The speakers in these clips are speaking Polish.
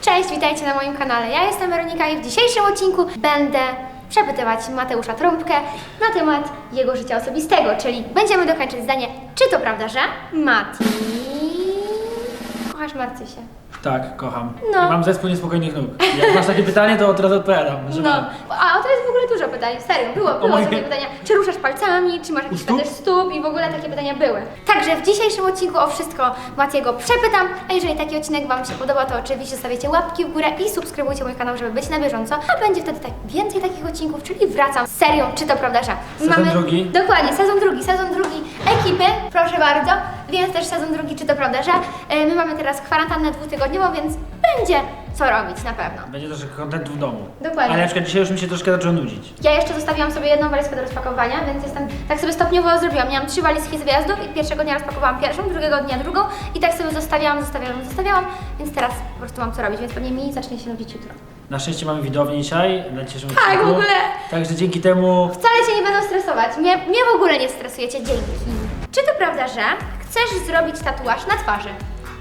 Cześć, witajcie na moim kanale. Ja jestem Weronika i w dzisiejszym odcinku będę przepytywać Mateusza Trąbkę na temat jego życia osobistego, czyli będziemy dokończyć zdanie, czy to prawda, że Mati... Kochasz Marcysię. Tak, kocham. No. I mam zespół niespokojnych nóg. Jak masz takie pytanie, to od razu odpowiadam. Że No, mam. a o to jest w ogóle dużo pytań, serio, było, było moje- takie pytania, czy ruszasz palcami, czy masz jakiś stóp? stóp i w ogóle takie pytania były. Także w dzisiejszym odcinku o wszystko Matiego przepytam, a jeżeli taki odcinek Wam się podoba, to oczywiście stawiacie łapki w górę i subskrybujcie mój kanał, żeby być na bieżąco, a będzie wtedy tak więcej takich odcinków, czyli wracam z serią, czy to prawda, że Sezon drugi. Dokładnie, sezon drugi, sezon drugi ekipy, proszę bardzo, więc też sezon drugi, czy to prawda, że e, my mamy teraz kwarantannę dwutygodniową, więc będzie co robić na pewno. Będzie troszkę kontentu w domu. Dokładnie. Ale na przykład dzisiaj już mi się troszkę zaczął nudzić. Ja jeszcze zostawiłam sobie jedną walizkę do rozpakowania, więc jestem, tak sobie stopniowo zrobiłam. Miałam trzy walizki z wyjazdu i pierwszego dnia rozpakowałam pierwszą, drugiego dnia drugą i tak sobie zostawiałam, zostawiałam, zostawiałam, więc teraz po prostu mam co robić, więc pewnie mi zacznie się nudzić jutro. Na szczęście mamy widownię dzisiaj, na dzisiejszym Tak, odcinku. w ogóle. Także dzięki temu Wcale Cię nie będą stresować, mnie, mnie w ogóle nie stresujecie, dzięki. Czy to prawda, że chcesz zrobić tatuaż na twarzy?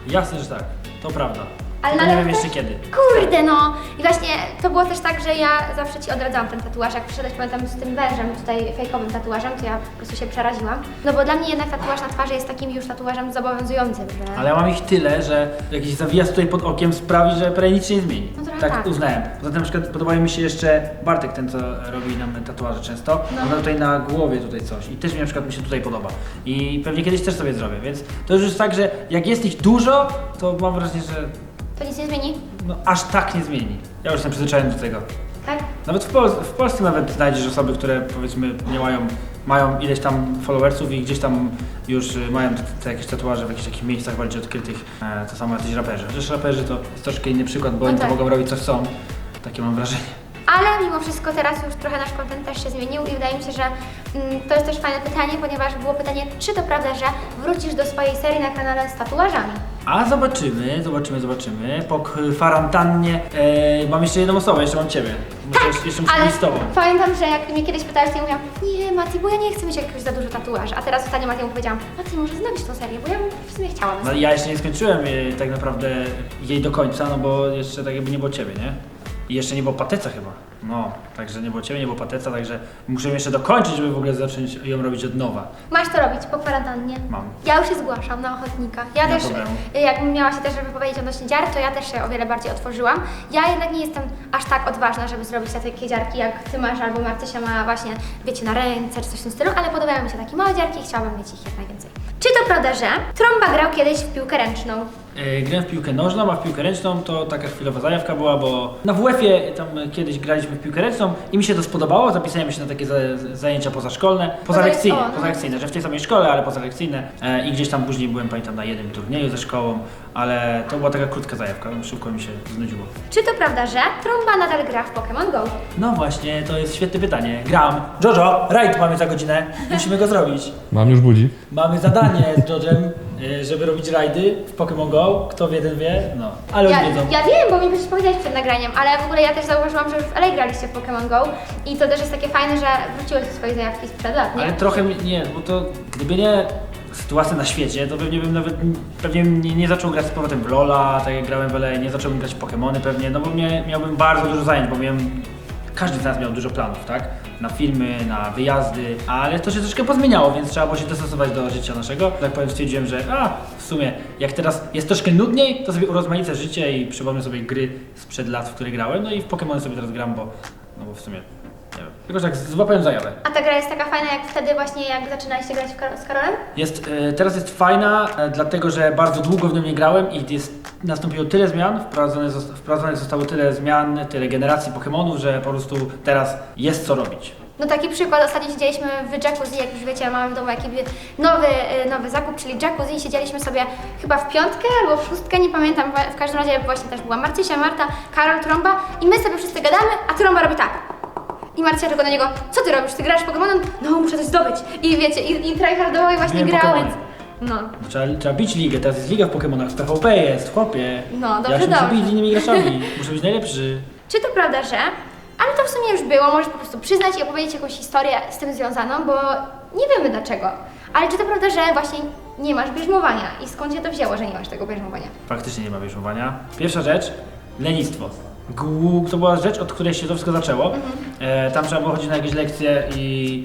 jasne, że tak. To prawda. Ale Tylko nie wiem jeszcze kiedy. Kurde no! I właśnie to było też tak, że ja zawsze Ci odradzałam ten tatuaż. Jak przyszedłeś, pamiętam, z tym wężem, tutaj fejkowym tatuażem, to ja po prostu się przeraziłam. No bo dla mnie jednak tatuaż na twarzy jest takim już tatuażem zobowiązującym, że... Ale ja mam ich tyle, że jakiś zawijas tutaj pod okiem sprawi, że prawie nic się nie zmieni. No trochę tak, tak. uznałem. Poza tym na przykład podobają mi się jeszcze Bartek, ten co robi nam tatuaże często. No. On ma tutaj na głowie tutaj coś i też mi na przykład mi się tutaj podoba. I pewnie kiedyś też sobie zrobię, więc to już jest tak, że jak jest ich dużo, to mam wrażenie, że To nic nie zmieni? no, aż tak nie zmieni. Ja już jestem przyzwyczajony do tego. Tak? Nawet w, Pol- w Polsce nawet znajdziesz osoby, które powiedzmy nie mają, mają ileś tam followersów i gdzieś tam już y, mają te, te jakieś tatuaże w jakichś takich miejscach bardziej odkrytych. E, to samo jacyś raperzy. Chociaż raperzy to jest troszkę inny przykład, bo No oni tak. to mogą robić co chcą. Takie mam wrażenie. Ale mimo wszystko teraz już trochę nasz content też się zmienił i wydaje mi się, że mm, to jest też fajne pytanie, ponieważ było pytanie, czy to prawda, że wrócisz do swojej serii na kanale z tatuażami? A zobaczymy, zobaczymy, zobaczymy. Po kwarantannie e, mam jeszcze jedną osobę, jeszcze mam Ciebie. Muszę, jeszcze, jeszcze muszę Tak, Ale być z Tobą. pamiętam, że jak mnie kiedyś pytałeś, to ja mówiłam, nie Mati, bo ja nie chcę mieć jakiegoś za dużo tatuaży. A teraz ostatnio Matiemu powiedziałam, Mati, może zrobić tą serię, bo ja bym w sumie chciała. No, ja jeszcze nie skończyłem e, tak naprawdę jej do końca, no bo jeszcze tak jakby nie było ciebie, nie? I jeszcze nie było pateca chyba. No, także nie było ciebie, nie było pateca, także muszę jeszcze dokończyć, żeby w ogóle zacząć ją robić od nowa. Masz to robić po kwarantannie. Mam. Ja już się zgłaszam na ochotnika. Ja Nie ma też, problemu. jakbym miała się też wypowiedzieć odnośnie dziar, to ja też się o wiele bardziej otworzyłam. Ja jednak nie jestem aż tak odważna, żeby zrobić takie dziarki, jak ty masz, albo Marcysia ma właśnie, wiecie, na ręce, czy coś w tym stylu, ale podobają mi się takie małe dziarki i chciałabym mieć ich jak najwięcej. Czy to prawda, że Trąba grał kiedyś w piłkę ręczną? E, grałem w piłkę nożną, a w piłkę ręczną to taka chwilowa zajawka była, bo na WF-ie tam kiedyś graliśmy w piłkę ręczną i mi się to spodobało, zapisałem się na takie za, zajęcia pozaszkolne, pozalekcyjne, no. pozalekcyjne, że w tej samej szkole, ale pozalekcyjne e, i gdzieś tam później byłem, pamiętam, na jednym turnieju ze szkołą, ale to była taka krótka zajawka, szybko mi się znudziło. Czy to prawda, że Trąba nadal gra w Pokémon Go? No właśnie, to jest świetne pytanie. Gram. Jojo, rajd mamy za godzinę. Musimy go zrobić. Mam już budzik. Mamy zadanie z Jojem, y, żeby robić rajdy w Pokémon Go. Kto wie, ten wie. No, ale Ja, już wiedzą. ja wiem, bo mi przecież powiedziałeś przed nagraniem, ale w ogóle ja też zauważyłam, że już w LA graliście w Pokémon Go i to też jest takie fajne, że wróciłeś do swojej zajawki sprzed lat, nie? Ale trochę mi- nie, bo to gdyby nie sytuacja na świecie, to pewnie bym nawet pewnie nie, nie zaczął grać z powrotem w Lola, tak jak grałem w LA, nie zacząłbym grać w Pokémony pewnie, no bo mnie, miałbym bardzo dużo zajęć, bo miałem każdy z nas miał dużo planów, tak? Na filmy, na wyjazdy, ale to się troszkę pozmieniało, więc trzeba było się dostosować do życia naszego. Tak powiem, stwierdziłem, że a, w sumie, jak teraz jest troszkę nudniej, to sobie urozmaicę życie i przypomnę sobie gry sprzed lat, w które grałem, no i w Pokémony sobie teraz gram, bo, no bo w sumie, nie wiem, jakoś tak złapałem zajawę. A ta gra jest taka fajna jak wtedy właśnie, jak zaczynaliście grać w Kar- z Karolem? Jest, e, teraz jest fajna, e, dlatego że bardzo długo w nią nie grałem i jest, nastąpiło tyle zmian, wprowadzone, zosta- wprowadzonych zostało tyle zmian, tyle generacji Pokémonów, że po prostu teraz jest co robić. No taki przykład, ostatnio siedzieliśmy w jacuzzi, jak już wiecie, mamy w domu jakiś nowy, y, nowy zakup, czyli jacuzzi i siedzieliśmy sobie chyba w piątkę albo w szóstkę, nie pamiętam, w każdym razie właśnie też była Marcysia, Marta, Karol, Trąba i my sobie wszyscy gadamy, a Trąba robi tak. I Marcia tylko na niego, co ty robisz, ty grasz w Pokémonem? No, muszę coś zdobyć. I wiecie, i, i tryhardował i właśnie Wiem grał, więc... No, Trzeba, trzeba bić ligę, teraz jest liga w Pokémonach, w TVP jest, chłopie. No, dobrze, ja się muszę dobrze. bić z innymi graczami, muszę być najlepszy. Czy to prawda, że... Ale to w sumie już było, możesz po prostu przyznać i opowiedzieć jakąś historię z tym związaną, bo nie wiemy dlaczego. Ale czy to prawda, że właśnie nie masz bierzmowania i skąd się to wzięło, że nie masz tego bierzmowania? Faktycznie nie ma bierzmowania. Pierwsza rzecz, lenistwo. Głu- To była rzecz, od której się to wszystko zaczęło. E, tam trzeba było chodzić na jakieś lekcje i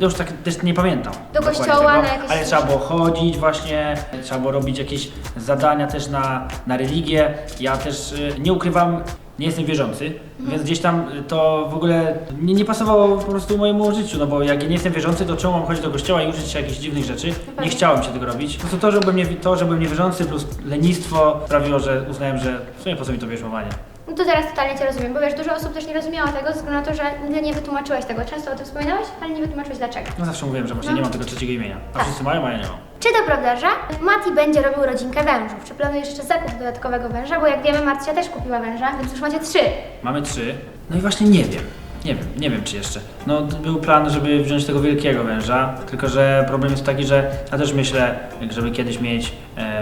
e, już tak też nie pamiętam. Do dokładnie kościoła, tego, na jakieś Ale trzeba było chodzić właśnie, trzeba było robić jakieś zadania też na, na religię. Ja też e, nie ukrywam, nie jestem wierzący, więc gdzieś tam to w ogóle nie, nie pasowało po prostu mojemu życiu, no bo jak nie jestem wierzący, to czemu mam chodzić do kościoła i uczyć się jakichś dziwnych rzeczy? Nie chciałem się tego robić. Po prostu to, że byłem, nie, to, że byłem niewierzący plus lenistwo sprawiło, że uznałem, że w sumie po co mi to bierzmowanie. No to teraz totalnie Cię rozumiem, bo wiesz, dużo osób też nie rozumiało tego, ze względu na to, że nigdy nie wytłumaczyłeś tego. Często o tym wspominałeś, ale nie wytłumaczyłeś dlaczego. No zawsze mówiłem, że właśnie No. nie mam tego trzeciego imienia. A Tak. wszyscy mają, a ja nie mam. Czy to prawda, że Mati będzie robił rodzinkę wężów? Czy planujesz jeszcze zakup dodatkowego węża? Bo jak wiemy, Marcia też kupiła węża, więc już macie trzy. Mamy trzy. No i właśnie nie wiem. Nie wiem, nie wiem czy jeszcze. No d- był plan, żeby wziąć tego wielkiego węża, tylko że problem jest taki, że ja też myślę, jak żeby kiedyś mieć e,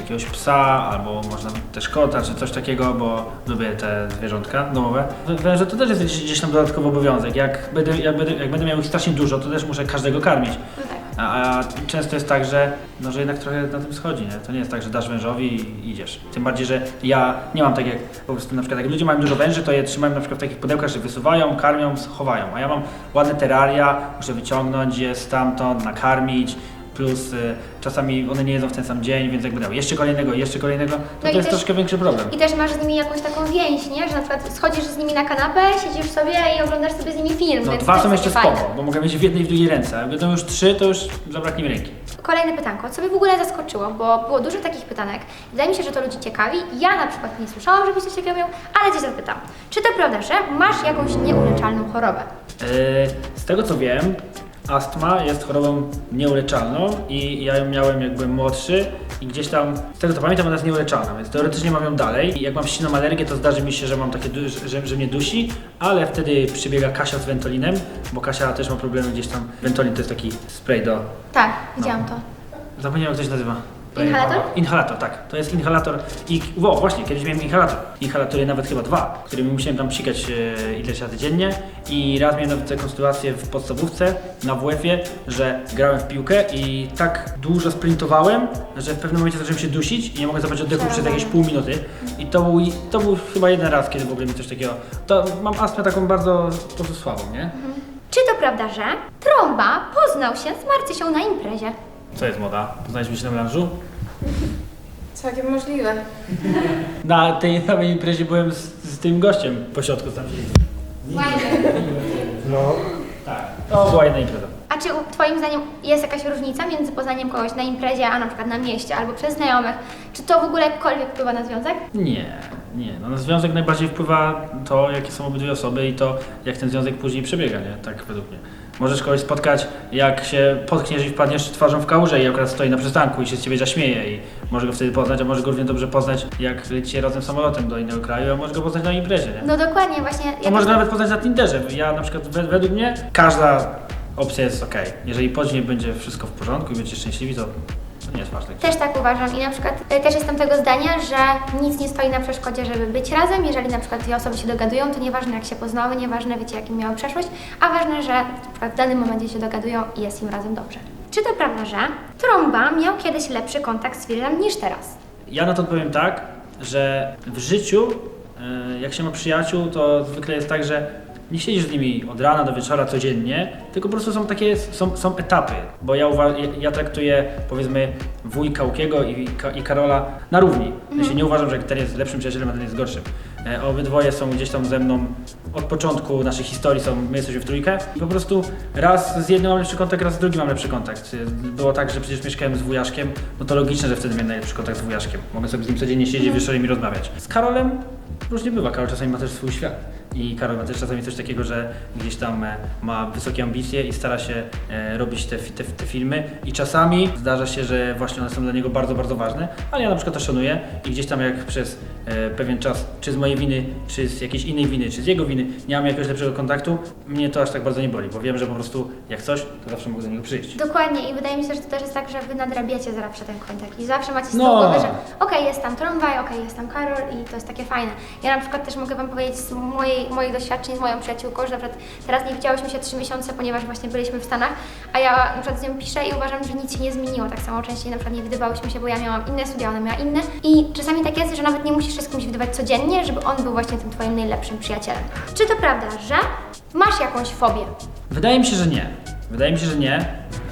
jakiegoś psa, albo można też kota, czy coś takiego, bo lubię te zwierzątka domowe. Wę- Węże to też jest gdzieś, gdzieś tam dodatkowy obowiązek. Jak będę, jak, będę, jak będę miał ich strasznie dużo, to też muszę każdego karmić. No tak. A, a często jest tak, że, no, że jednak trochę na tym schodzi, nie? To nie jest tak, że dasz wężowi i idziesz. Tym bardziej, że ja nie mam tak jak po prostu na przykład jak ludzie mają dużo węży, to je trzymają na przykład w takich pudełkach, że wysuwają, karmią, chowają. A ja mam ładne teraria, muszę wyciągnąć je stamtąd, nakarmić. Plus y, czasami one nie jedzą w ten sam dzień, więc jak będę miał jeszcze kolejnego, jeszcze kolejnego, to, No i to jest też- troszkę większy problem. I też masz z nimi jakąś taką więź, nie? Że na przykład schodzisz z nimi na kanapę, siedzisz sobie i oglądasz sobie z nimi film, No więc dwa to są jest jeszcze takie spoko, bo mogę mieć w jednej i w drugiej ręce, a jak będą już trzy, to już zabraknie mi ręki. Kolejne pytanko, co mnie w ogóle zaskoczyło, bo było dużo takich pytanek. Wydaje mi się, że to ludzi ciekawi. Ja na przykład nie słyszałam, żebyś coś takiego miał, ale Cię zapytam. Czy to prawda, że masz jakąś nieuleczalną chorobę? Yy, Z tego co wiem, astma jest chorobą nieuleczalną i ja ją miałem jak byłem młodszy i gdzieś tam, z tego co pamiętam, ona jest nieuleczalna, więc teoretycznie mam ją dalej. I jak mam silną alergię, to zdarzy mi się, że mam takie, że, że mnie dusi, ale wtedy przybiega Kasia z Ventolinem, bo Kasia też ma problemy gdzieś tam. Ventolin to jest taki spray do... Tak, widziałam to. Zapomniałem jak to się nazywa. Inhalator? Inhalator, tak. To jest inhalator i o, właśnie, kiedyś miałem inhalator. Inhalatory nawet chyba dwa, którymi musiałem tam psikać e, ileś razy dziennie i raz miałem nawet taką sytuację w podstawówce na WF-ie, że grałem w piłkę i tak dużo sprintowałem, że w pewnym momencie zacząłem się dusić i nie mogłem zabrać oddechu przez jakieś pół minuty. I to był, to był chyba jeden raz, kiedy w ogóle mi coś takiego... To mam astmę taką bardzo po prostu słabą, nie? Czy to prawda, że Trąba poznał się z Marcysią na imprezie? Co jest moda? Poznaliśmy się na melanżu? Całkiem możliwe. Na tej samej imprezie byłem z, z tym gościem po środku tam siedzieli. No. Tak. To była jedna impreza. A czy u- Twoim zdaniem jest jakaś różnica między poznaniem kogoś na imprezie, a na przykład na mieście albo przez znajomych? Czy to w ogóle jakkolwiek wpływa na związek? Nie, nie. No na związek najbardziej wpływa to, jakie są obydwie osoby i to, jak ten związek później przebiega, nie? Tak według mnie. Możesz kogoś spotkać, jak się potkniesz i wpadniesz twarzą w kałużę i akurat stoi na przystanku i się z ciebie zaśmieje i może go wtedy poznać, a może go równie dobrze poznać, jak lecicie razem samolotem do innego kraju, a może go poznać na imprezie, nie? No dokładnie, właśnie. To można nawet poznać na Tinderze. Ja na przykład wed- według mnie każda opcja jest ok. Jeżeli później będzie wszystko w porządku i będziecie szczęśliwi, to, to nie jest ważne. Też tak uważam i na przykład y, też jestem tego zdania, że nic nie stoi na przeszkodzie, żeby być razem. Jeżeli na przykład dwie osoby się dogadują, to nieważne jak się poznały, nieważne wiecie jakim miały przeszłość, a ważne, że na przykład w danym momencie się dogadują i jest im razem dobrze. Czy to prawda, że Trąba miał kiedyś lepszy kontakt z Willem niż teraz? Ja na to odpowiem tak, że w życiu, e, jak się ma przyjaciół, to zwykle jest tak, że nie siedzisz z nimi od rana do wieczora codziennie, tylko po prostu są takie, są, są etapy, bo ja, uwa- ja, ja traktuję powiedzmy wujka Łukiego i, Ka- i Karola na równi. W sensie nie uważam, że ten jest lepszym przyjacielem, a ten jest gorszym. E, Obydwoje są gdzieś tam ze mną od początku naszej historii, są, my jesteśmy w trójkę i po prostu raz z jednym mam lepszy kontakt, raz z drugim mam lepszy kontakt. E, Było tak, że przecież mieszkałem z wujaszkiem, no to logiczne, że wtedy miałem najlepszy kontakt z wujaszkiem. Mogę sobie z nim codziennie siedzieć wieczorem i rozmawiać. Z Karolem różnie bywa, Karol czasami ma też swój świat. I Karol ma też czasami coś takiego, że gdzieś tam e, ma wysokie ambicje i stara się e, robić te, te, te filmy. I czasami zdarza się, że właśnie one są dla niego bardzo, bardzo ważne, ale ja na przykład to szanuję i gdzieś tam jak przez pewien czas, czy z mojej winy, czy z jakiejś innej winy, czy z jego winy, nie mam jakiegoś lepszego kontaktu, mnie to aż tak bardzo nie boli, bo wiem, że po prostu jak coś, to zawsze mogę do niego przyjść. Dokładnie i wydaje mi się, że to też jest tak, że wy nadrabiacie zawsze ten kontakt i zawsze macie z No. tyłu głowy, że okej, jest tam Trąbaj, okej, jest tam Karol i to jest takie fajne. Ja na przykład też mogę Wam powiedzieć z mojej, moich doświadczeń z moją przyjaciółką, że na przykład teraz nie widziałyśmy się trzy miesiące, ponieważ właśnie byliśmy w Stanach, a ja na przykład z nią piszę i uważam, że nic się nie zmieniło. Tak samo częściej na przykład nie widywałyśmy się, bo ja miałam inne studia, ona miała inne i czasami tak jest, że nawet nie musisz musisz się z kimś widywać codziennie, żeby on był właśnie tym twoim najlepszym przyjacielem. Czy to prawda, że masz jakąś fobię? Wydaje mi się, że nie. Wydaje mi się, że nie.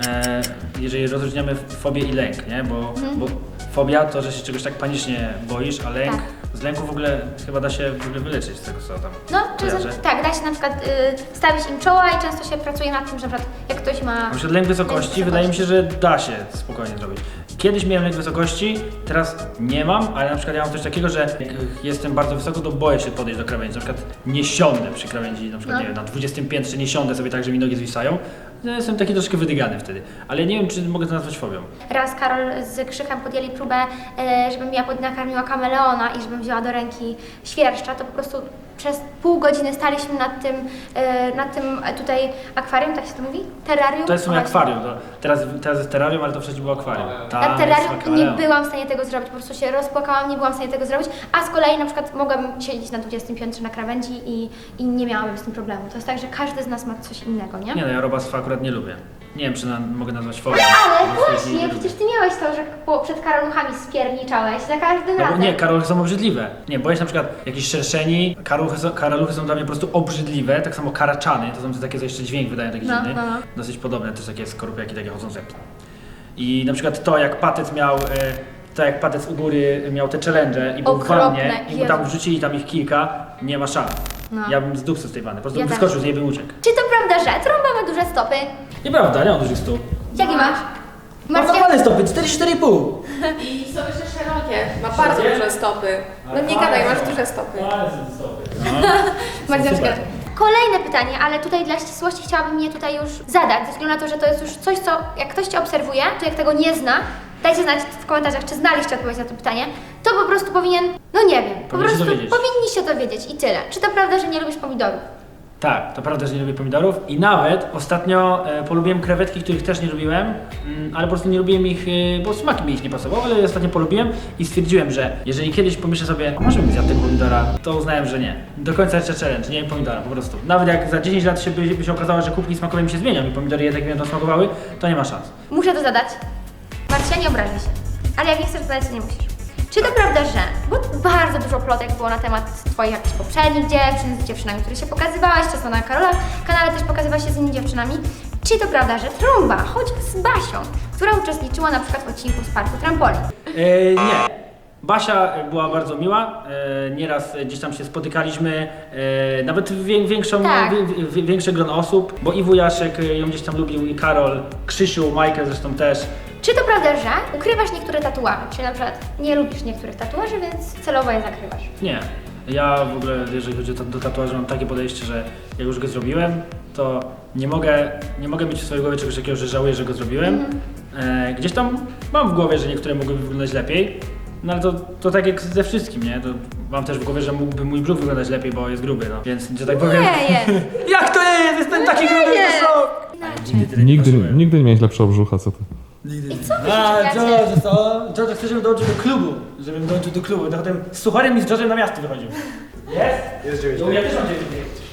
E, jeżeli rozróżniamy fobię i lęk, nie? Bo, Mhm. bo fobia to, że się czegoś tak panicznie boisz, a lęk, Tak. z lęku w ogóle chyba da się w ogóle wyleczyć z tego co tam. No, kojarzę. tak, da się na przykład y, stawić im czoła i często się pracuje nad tym, że na przykład jak ktoś ma... Na przykład lęk wysokości, Lęk wydaje mi się, wysokości. że da się spokojnie zrobić. Kiedyś miałem lęk wysokości, teraz nie mam, ale na przykład ja mam coś takiego, że jak jestem bardzo wysoko, to boję się podejść do krawędzi. Na przykład nie siądę przy krawędzi, na przykład No. nie wiem, na 20 piętrze nie siądę sobie tak, że mi nogi zwisają. Ja jestem taki troszkę wydygany wtedy. Ale nie wiem, czy mogę to nazwać fobią. Raz Karol z Krzychem podjęli próbę, e, żebym ja pod- nakarmiła kameleona i żebym wzięła do ręki świerszcza, to po prostu przez pół godziny staliśmy nad tym, e, nad tym e, tutaj akwarium, tak się to mówi? Terrarium? To jest w sumie O, właśnie. akwarium. To teraz, teraz jest terrarium, ale to wcześniej było akwarium. Tam Na jest terrarium nie akwarium. byłam w stanie tego zrobić, po prostu się rozpłakałam, nie byłam w stanie tego zrobić, a z kolei na przykład mogłabym siedzieć na 20 piętrze na krawędzi i, i nie miałabym z tym problemu. To jest tak, że każdy z nas ma coś innego, nie? Nie no, ja robactwa akurat nie lubię. Nie wiem, czy na, mogę nazwać fobią. Ale Po prostu jej nie właśnie, lubię. przecież ty miałeś to, że po, przed karoluchami spierniczałeś za każdym No bo razem. nie, karoluchy są obrzydliwe. Nie, boję się na przykład jakichś szerszeni, karoluchy są, karaluchy są dla mnie po prostu obrzydliwe, tak samo karaczany, to są te takie, co jeszcze dźwięk wydają taki No, dziwny. no, no. Dosyć podobne, też takie skorupiaki takie chodzące. I na przykład to, jak patec miał, e, to jak patec u góry miał te challenge i był w Okropne, wannie i mu tam Jezu. wrzucili tam ich kilka, nie ma szans. No. Ja bym zdupcy z tej wanny, po prostu Ja bym wyskoczył z niej bym uciekł. Czy to prawda, że trąba ma duże stopy? Nieprawda, nie mam dużych stóp. Jakie masz? Mam Masz normalne stopy, 44,5. I są jeszcze szerokie. Ma bardzo duże stopy. No nie gadaj, masz duże stopy. Magda Super. Szkielet. Kolejne pytanie, ale tutaj dla ścisłości chciałabym je tutaj już zadać, ze względu na to, że to jest już coś, co jak ktoś Cię obserwuje, to jak tego nie zna, dajcie znać w komentarzach, czy znaliście odpowiedź na to pytanie, to po prostu powinien, no nie wiem, po Powinien się prostu dowiedzieć. powinniście to wiedzieć i tyle. Czy to prawda, że nie lubisz pomidorów? Tak, to prawda, że nie lubię pomidorów i nawet ostatnio e, polubiłem krewetki, których też nie lubiłem, mm, ale po prostu nie lubiłem ich, e, bo smak mi ich nie pasował, ale ostatnio polubiłem i stwierdziłem, że jeżeli kiedyś pomyślę sobie, a może bym zjadł tego pomidora, to uznałem, że nie. Do końca jeszcze challenge, nie jem pomidora po prostu. Nawet jak za 10 lat się by, by się okazało, że kubki smakowe mi się zmienią i pomidory jednak mi będą smakowały, to nie ma szans. Muszę to zadać. Marcia, nie obrażaj się. Ale jak nie chcesz zadać, to nie musisz. Czy to prawda, że, bo bardzo dużo plotek było na temat Twoich jakichś poprzednich dziewczyn, z dziewczynami, które się pokazywałaś, często na Karola kanale też pokazywałaś się z innymi dziewczynami. Czy to prawda, że Trumba, choć z Basią, która uczestniczyła na przykład w odcinku z Parku Trampolin, E, nie. Basia była bardzo miła, e, nieraz gdzieś tam się spotykaliśmy, e, nawet wię, większą, Tak. wie, wie, większe grono osób, bo i wujaszek e, ją gdzieś tam lubił, i Karol, Krzysiu, Michael zresztą też. Czy to prawda, że ukrywasz niektóre tatuaże? Czyli na przykład nie lubisz niektórych tatuaży, więc celowo je zakrywasz. Nie. Ja w ogóle, jeżeli chodzi o ta- do tatuażu, mam takie podejście, że jak już go zrobiłem, to nie mogę, nie mogę mieć w swojej głowie czegoś takiego, że żałuję, że go zrobiłem. E, gdzieś tam mam w głowie, że niektóre mogłyby wyglądać lepiej, no ale to, to tak jak ze wszystkim, nie? To mam też w głowie, że mógłby mój brzuch wyglądać lepiej, bo jest gruby, no. Więc, że tak powiem... Nie jest. Jak to jest? Jestem taki gruby, jest. że szok! Nigdy nie nigdy nie miałeś lepszego brzucha, co ty? Nigdy I co wy A? George, co? George, chcesz, żebym dołączył do klubu? Żebym dołączył do klubu. Potem z sucharem i z George'em na miasto wychodził. Jest? Jest 9 No, ja też mam 9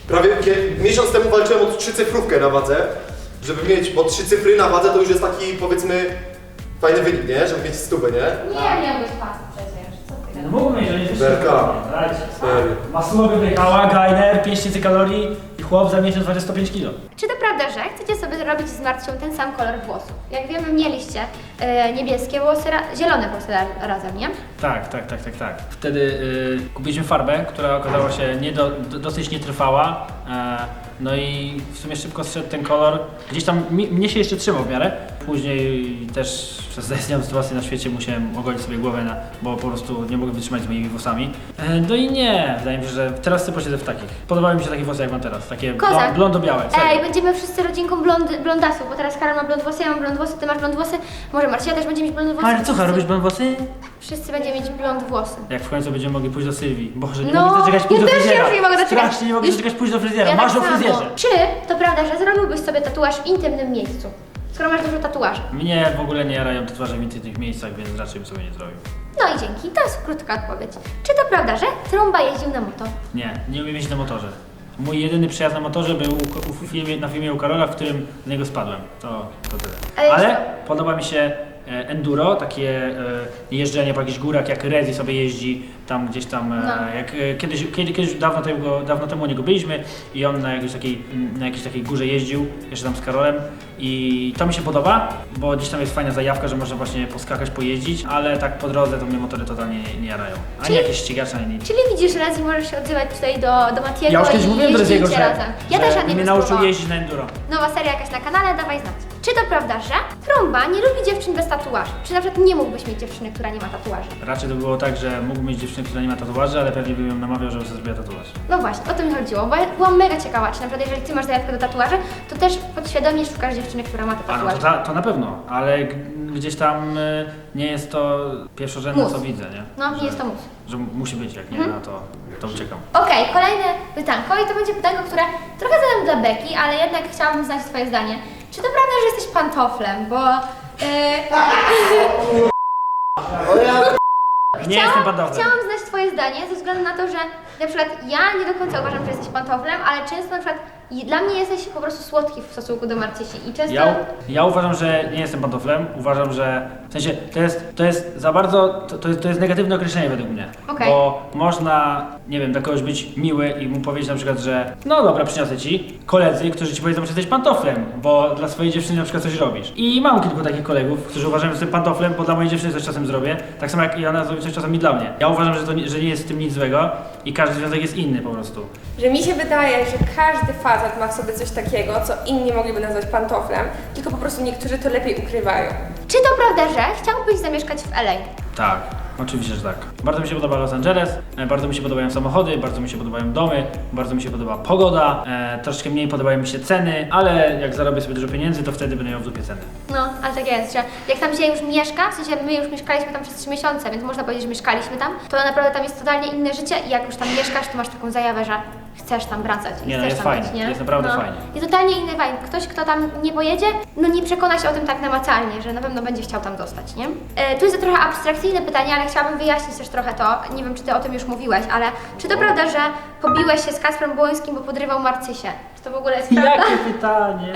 Prawie kie- miesiąc temu walczyłem o trzycyfrówkę na wadze, żeby mieć, bo trzy cyfry na wadze to już jest taki powiedzmy fajny wynik, nie? Żeby mieć stówę, nie? Nie miałbyś pasu przecież. Co ty? No mógłbym mieć, ale nie Berka. Dajcie. Serio. Masłowy wyjechała, Gainer, 5000 kalorii i chłop za miesiąc waży 105 kg. Czy że zrobić z Marcią ten sam kolor włosów? Jak wiemy, mieliście e, niebieskie włosy, zielone włosy ra- razem, nie? Tak, tak, tak, tak, tak. Wtedy y, kupiliśmy farbę, która okazała się nie do, do, dosyć nietrwała. E, no i w sumie szybko zszedł ten kolor. Gdzieś tam mi, mnie się jeszcze trzymał w miarę. Później też przez zaistniałą sytuację na świecie musiałem ogolić sobie głowę, na, bo po prostu nie mogłem wytrzymać z moimi włosami. E, no i nie, wydaje mi się, że teraz sobie posiedzę w takich. Podobały mi się takie włosy jak mam teraz, takie Kozak. blond- blondo-białe. serio. Ej, będziemy wszyscy rodzinką blond, blondasów, bo teraz Karol ma blond włosy, ja mam blond włosy, ty masz blond włosy, może Marcia też będzie mieć blond włosy. Wszyscy, robisz blond włosy? Wszyscy będziemy mieć blond włosy. Jak w końcu będziemy mogli pójść do Sylwii. Boże, nie No, mogę doczekać pójść ja do też fryzjera. już nie mogę doczekać. Strasznie nie mogę Już- doczekać pójść do fryzjera. Ja Masz tak o samo. fryzjerze. Czy to prawda, że zrobiłbyś sobie tatuaż w intymnym miejscu? Skoro masz dużo tatuaży. Mnie w ogóle nie jarają tatuaże w intymnych miejscach, więc raczej bym sobie nie zrobił. No i dzięki, to jest krótka odpowiedź. Czy to prawda, że Trumba jeździł na moto? Nie, nie umiem jeździć na motorze. Mój jedyny przejazd na motorze był u, u filmie, na filmie u Karola, w którym z niego spadłem. To, to tyle. Ale Ale podoba mi się enduro, takie e, jeżdżenie po jakichś górach, jak Rezi sobie jeździ tam gdzieś tam, e, No. jak e, kiedyś, kiedy, kiedyś dawno, tego, dawno temu u niego byliśmy i on na jakiejś, takiej, na jakiejś takiej górze jeździł, jeszcze tam z Karolem i to mi się podoba, bo gdzieś tam jest fajna zajawka, że można właśnie poskakać, pojeździć, ale tak po drodze to mnie motory totalnie nie, nie jarają. Ani Czyli- jakieś ścigacze, ani nic. Czyli widzisz, Rezi możesz się odzywać tutaj do, do Matiego Ja już kiedyś i mówiłem do Reziego, że. Ja że też mnie nauczył jeździć na enduro. Nowa seria jakaś na kanale, dawaj znać. Czy to prawda, że Trumba nie lubi dziewczyn bez tatuaży? Czy na przykład nie mógłbyś mieć dziewczyny, która nie ma tatuaży? Raczej to było tak, że mógł mieć dziewczynę, która nie ma tatuaży, ale pewnie bym ją namawiał, żeby sobie zrobiła tatuaż. No właśnie, o tym mi chodziło, bo ja byłam mega ciekawa, czy na przykład jeżeli ty masz zajawkę do tatuaży, to też podświadomie szukasz dziewczyny, która ma te A no to, tatuaże. ta, to na pewno, ale g- gdzieś tam y, nie jest to pierwszorzędne, Mus. co widzę, nie? No, nie jest to mus. Że musi być, jak nie, Mhm. no to, to uciekam. Okej, kolejne pytanko i to będzie pytanko, które trochę zadam dla Beki, ale jednak chciałabym znać twoje zdanie. Czy to prawda, że jesteś pantoflem, bo... Yy, Nie jestem pantoflem. Chciałam znać Twoje zdanie ze względu na to, że na przykład ja nie do końca uważam, że jesteś pantoflem, ale często na przykład i dla mnie jesteś po prostu słodki w stosunku do Marcysi i często... Ja, ja uważam, że nie jestem pantoflem. Uważam, że w sensie to jest, to jest za bardzo, to, to, jest, to jest negatywne określenie według mnie. Okej. Bo można, nie wiem, do kogoś być miły i mu powiedzieć na przykład, że no dobra, przyniosę ci koledzy, którzy ci powiedzą, że jesteś pantoflem, bo dla swojej dziewczyny na przykład coś robisz. I mam kilku takich kolegów, którzy uważają, że jestem pantoflem, bo dla mojej dziewczyny coś czasem zrobię. Tak samo jak i ona zrobi coś czasem i dla mnie. Ja uważam, że, to nie, że nie jest w tym nic złego i każdy związek jest inny po prostu. Że mi się wydaje, że każdy facet ma w sobie coś takiego, co inni mogliby nazwać pantoflem, tylko po prostu niektórzy to lepiej ukrywają. Czy to prawda, że chciałbyś zamieszkać w LA? Tak, oczywiście, że tak. Bardzo mi się podoba Los Angeles, e, bardzo mi się podobają samochody, bardzo mi się podobają domy, bardzo mi się podoba pogoda, e, troszeczkę mniej podobają mi się ceny, ale jak zarobię sobie dużo pieniędzy, to wtedy będę miał w dupie ceny. No, ale tak jest, że jak tam się już mieszka, w sensie my już mieszkaliśmy tam przez 3 miesiące, więc można powiedzieć, że mieszkaliśmy tam, to naprawdę tam jest totalnie inne życie i jak już tam mieszkasz, to masz taką zajawę, że chcesz tam wracać i Nie, no, chcesz jest tam fajnie, być, nie? jest naprawdę no. fajnie. Jest totalnie inny vibe. Ktoś, kto tam nie pojedzie, no nie przekona się o tym tak namacalnie, że na pewno będzie chciał tam zostać, nie? E, tu jest to trochę abstrakcyjne pytanie, ale chciałabym wyjaśnić też trochę to. Nie wiem, czy ty o tym już mówiłeś, ale czy to prawda, że pobiłeś się z Kasprem Błońskim, bo podrywał Marcysię? To w ogóle jest prawda? Jakie pytanie?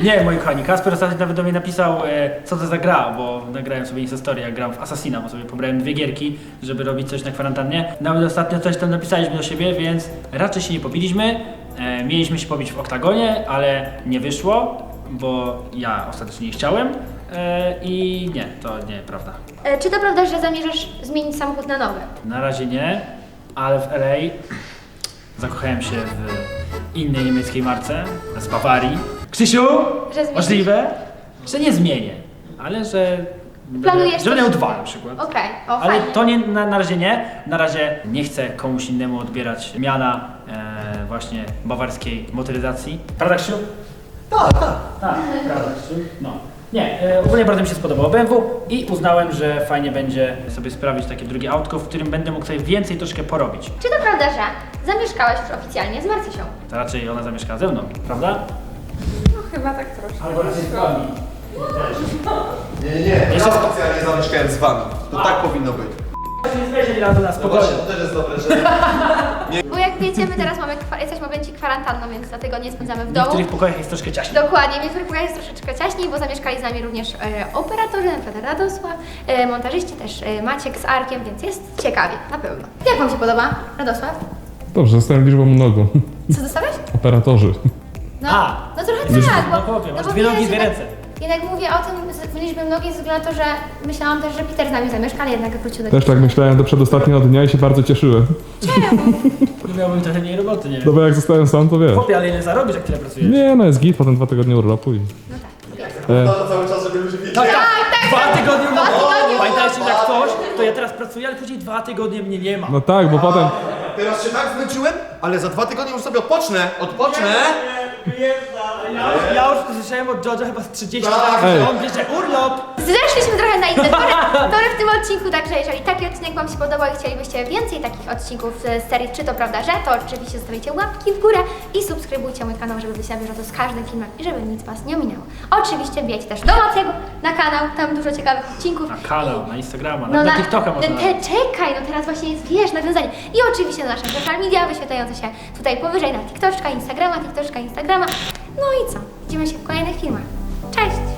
Nie, moi kochani, Kasper ostatnio nawet do mnie napisał, e, co to za gra, bo nagrałem sobie Instastory, jak gram w Assassina, bo sobie pobrałem dwie gierki, żeby robić coś na kwarantannie. Nawet ostatnio coś tam napisaliśmy do siebie, więc raczej się nie pobiliśmy. E, mieliśmy się pobić w oktagonie, ale nie wyszło, bo ja ostatecznie nie chciałem. E, I nie, to nie prawda. E, czy to prawda, że zamierzasz zmienić samochód na nowy? Na razie nie, ale w LA zakochałem się w innej niemieckiej marce z Bawarii. Krzysiu, Że zmienisz? możliwe, że nie zmienię, ale że Planujesz że będę coś- miał dwa na przykład. Okej, o Ale fajnie. to nie, na, na razie nie. Na razie nie chcę komuś innemu odbierać miana e, właśnie bawarskiej motoryzacji. Prawda Krzysiu? Tak, tak. Tak, prawda Krzysiu? No. Nie, e, ogólnie bardzo mi się spodobało BMW i uznałem, że fajnie będzie sobie sprawić takie drugie autko, w którym będę mógł sobie więcej troszkę porobić. Czy to prawda, że zamieszkałeś już oficjalnie z Marcysią? To raczej ona zamieszka ze mną, prawda? No chyba tak troszkę. Albo raczej z wami. Nie, nie, nie. Ja specjalnie zamieszkałem z wami. To tak powinno być. Nie razu na No spokojnie. właśnie, to też jest dobre, że... Bo jak wiecie, my teraz mamy, kwa- jesteśmy w momencie kwarantanną, więc dlatego nie spędzamy w W domu. niektórych pokojach jest troszkę ciaśniej. Dokładnie, w niektórych pokojach jest troszeczkę ciaśniej, bo zamieszkali z nami również e, operatorzy, na przykład Radosław, e, montażyści też e, Maciek z Arkiem, więc jest ciekawie, na pewno. Jak Wam się podoba, Radosław? Dobrze, zostałem liczbą mnogą. Co dostałeś? Operatorzy. No, A, no trochę tak, no bo, powiem, masz bo dwie nogi, dwie że- ręce. Jednak mówię o tym z- w liczbie mnogiej ze względu na to, że myślałam też, że Peter z nami zamieszka, ale jednak wrócił do Też tak myślałem do przedostatniego dnia i się bardzo cieszyłem. Miałbym trochę mniej roboty, nie No wiem. bo jak zostałem sam, to wiesz. Chłopie, ale ile zarobisz, jak tyle pracujesz? Nie, no jest git, potem dwa tygodnie urlopu i... No tak, jest. E, To cały czas, żeby ludzie wiedzieli. Tak, tak, dwa tygodnie Dwa tygodnie Pamiętajcie, jak coś, to ja teraz pracuję, ale później dwa tygodnie mnie nie ma. no tak, bo potem... Teraz się tak zmęczyłem, ale za dwa tygodnie już sobie odpocznę. Odpocznę. Ja, ja już słyszałem od George'a chyba z 30 Tak. Ej. że on bierze urlop. Zeszliśmy trochę na inne tory, tory w tym odcinku, także jeżeli taki odcinek Wam się podobał i chcielibyście więcej takich odcinków z serii Czy to prawda, że, to oczywiście zostawicie łapki w górę i subskrybujcie mój kanał, żeby być na bieżąco z każdym filmem i żeby nic Was nie ominęło. Oczywiście wbijajcie też do Matiego na kanał, tam dużo ciekawych odcinków. Na kanał, na Instagrama, No na, na TikToka można. te, Czekaj, no teraz właśnie jest, wiesz, nawiązanie. I oczywiście na nasze social media wyświetlające się tutaj powyżej na TikToczka, Instagrama, TikToczka, Instagrama. No i co? Widzimy się w kolejnych filmach. Cześć!